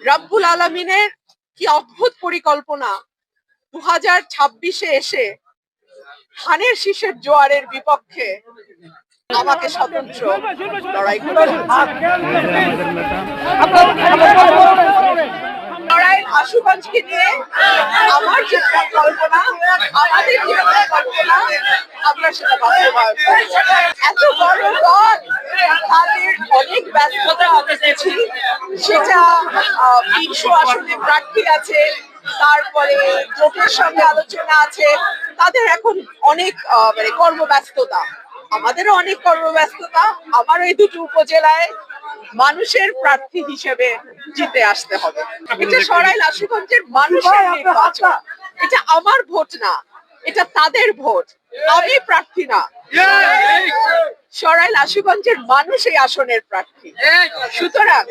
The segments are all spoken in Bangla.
রাব্বুল আলমিনের কি অদ্ভুত পরিকল্পনা দু হাজার ছাব্বিশে এসে ধানের শীষের জোয়ারের বিপক্ষে আমাকে স্বতন্ত্র লড়াই হচ্ছে। আশুগঞ্জকে নিয়ে আমার যে আমাদের কল্পনা সেটা এত বড় অনেক ব্যস্ততা সেটা আহ, তিনশো আসনে প্রার্থী আছে তারপরে জোটের সঙ্গে আলোচনা আছে তাদের এখন অনেক আহ, মানে কর্মব্যস্ততা। আমাদেরও অনেক কর্মব্যস্ততা আমার এই দুটো উপজেলায় মানুষের প্রার্থী হিসেবে জিতে আসতে হবে। এটা সরাইল আশুগঞ্জের মানুষের নির্বাচন। এটা আমার ভোট না এটা তাদের ভোট। আমি প্রার্থী না। সরাইল আশুগঞ্জের মানুষ এই আসনের প্রার্থী। সুতরাং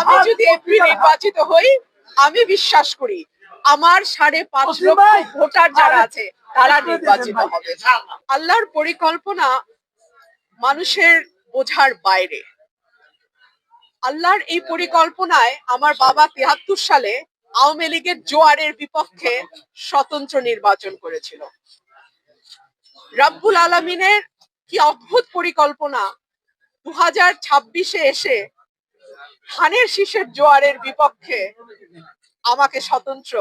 আমি যদি এমপি নির্বাচিত হই আমি বিশ্বাস করি আমার সাড়ে পাঁচ লক্ষ ভোটার যারা আছে তারা নির্বাচিত হবে। আল্লাহর পরিকল্পনা মানুষের বোঝার বাইরে। আল্লাহর এই পরিকল্পনায় আমার বাবা তিয়াত্তর সালে আওয়ামী লীগের জোয়ারের বিপক্ষে স্বতন্ত্র নির্বাচন করেছিল। রাব্বুল আলমিনের কি অদ্ভুত পরিকল্পনা। দু হাজার ছাব্বিশে এসে ধানের শীষের জোয়ারের বিপক্ষে আমাকে স্বতন্ত্র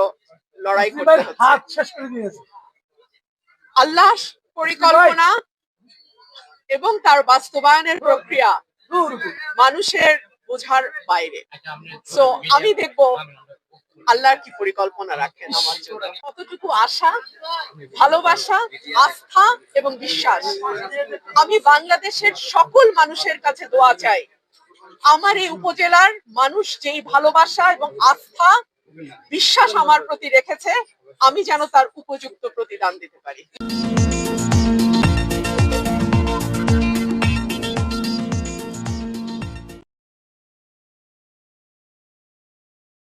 লড়াই করতে আল্লাহ পরিকল্পনা এবং তার বাস্তবায়নের প্রক্রিয়া মানুষের বোঝার বাইরে। সো আমি দেখব আল্লাহর কি পরিকল্পনা রাখেন আমার জন্য? কতটুকু আশা, ভালোবাসা, আস্থা এবং বিশ্বাস? আমি বাংলাদেশের সকল মানুষের কাছে দোয়া চাই। আমার এই উপজেলার মানুষ যেই ভালোবাসা এবং আস্থা, বিশ্বাস আমার প্রতি রেখেছে, আমি যেন তার উপযুক্ত প্রতিদান দিতে পারি।